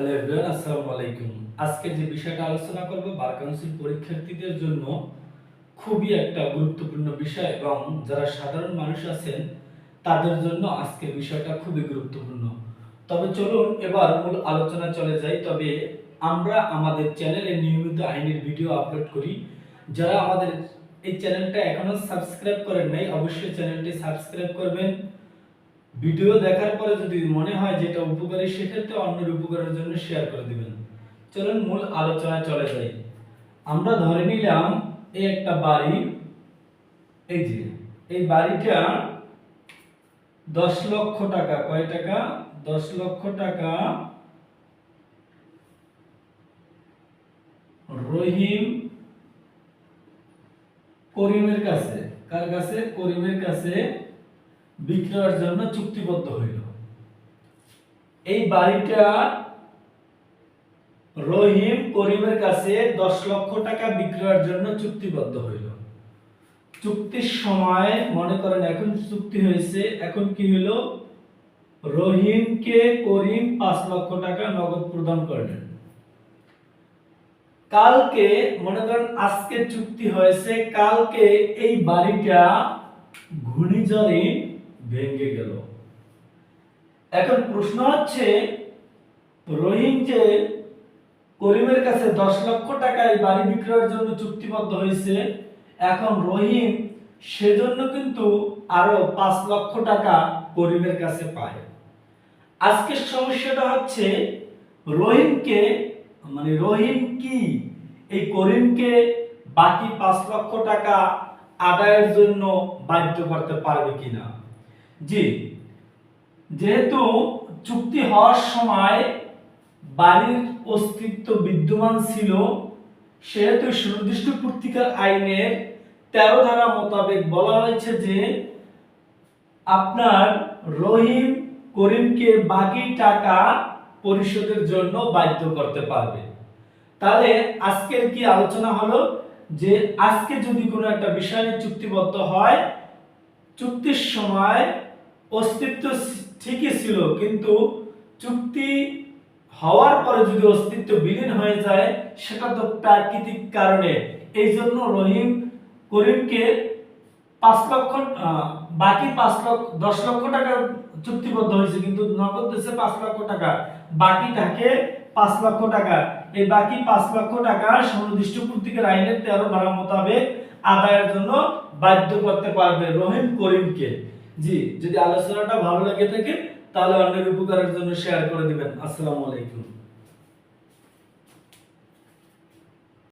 Hello everyone আসসালামু আলাইকুম। আজকে যে বিষয়টা আলোচনা করব, বার কাউন্সিল পরীক্ষার্থীদের জন্য খুবই একটা গুরুত্বপূর্ণ বিষয় এবং যারা সাধারণ মানুষ আছেন, তাদের জন্য আজকে বিষয়টা খুবই গুরুত্বপূর্ণ। তবে চলুন এবার মূল আলোচনা চলে যাই। তবে আমরা আমাদের চ্যানেলে নিয়মিত আইনের ভিডিও আপলোড করি। যারা আমাদের এই চ্যানেলটা এখনও সাবস্ক্রাইব করেন নাই, অবশ্যই চ্যানেলটি সাবস্ক্রাইব করবেন। ভিডিও দেখার পরে যদি মনে হয় যেটা উপকারী, সেক্ষেত্রে অন্যের উপকারের জন্য শেয়ার করে দিবেন। চলুন মূল আলোচনায় চলে যাই। আমরা ধরে নিলাম এই একটা বাড়ি, এই যে, এই বাড়িটা দশ লক্ষ টাকা, কয় টাকা? দশ লক্ষ টাকা রহিম করিমের কাছে, কার কাছে? করিমের কাছে বিক্রয়ের জন্য চুক্তিবদ্ধ হইল। এই বাড়িটা রহিম করিমের কাছে দশ লক্ষ টাকা বিক্রয়ের জন্য চুক্তিবদ্ধ হইল। চুক্তির সময় মনে করেন এখন চুক্তি হয়েছে, এখন কি হইল? রহিমকে করিম পাঁচ লক্ষ টাকা নগদ প্রদান করলেন। কালকে, মনে করেন আজকে চুক্তি হয়েছে, কালকে এই বাড়িটা ঘূর্ণিঝড়ে ভেঙে গেল। এখন প্রশ্ন হচ্ছে রহিম যে করিমের কাছে দশ লক্ষ টাকা এই বাড়ি বিক্রয়ের জন্য চুক্তিবদ্ধ হয়েছে, এখন রহিম সেজন্য কিন্তু আরও পাঁচ লক্ষ টাকা করিমের কাছে পায়। আজকের সমস্যাটা হচ্ছে রহিমকে মানে রহিম কি? এই করিমকে বাকি পাঁচ লক্ষ টাকা আদায়ের জন্য বাধ্য করতে পারবে কিনা? জি। যেহেতু চুক্তি হওয়ার সময় বাড়ির অস্তিত্ব বিদ্যমান ছিল, সেহেতু সুনির্দিষ্ট পত্রিকার আইনের তেরো ধারা মোতাবেক বলা হয়েছে যে আপনার রহিম করিমকে বাকি টাকা পরিশোধের জন্য বাধ্য করতে পারবে। তাহলে আজকের কি আলোচনা হলো? যে আজকে যদি কোনো একটা বিষয় চুক্তিবদ্ধ হয়, চুক্তির সময় অস্তিত্ব ঠিকই ছিল, কিন্তু চুক্তি হওয়ার পরে যদি অস্তিত্ব বিলীন হয়ে যায়, সেটা তো প্রাকৃতিক কারণে। এই জন্য রহিম করিমকে পাঁচ লক্ষ বাকি পাঁচ লক্ষ, দশ লক্ষ টাকা চুক্তিবদ্ধ হয়েছে, কিন্তু নগদ দেশে পাঁচ লক্ষ টাকা। বাকি থাকে পাঁচ লক্ষ টাকা। এই বাকি পাঁচ লক্ষ টাকা সুনির্দিষ্ট পত্রিকার আইনের তেরো ধারা মোতাবেক আদায়ের জন্য বাধ্য করতে পারবে রহিম করিমকে। জি, যদি আলোচনাটা ভালো লাগে থাকে, তাহলে অন্যের উপকারের জন্য শেয়ার করে দিবেন। আসসালামু আলাইকুম।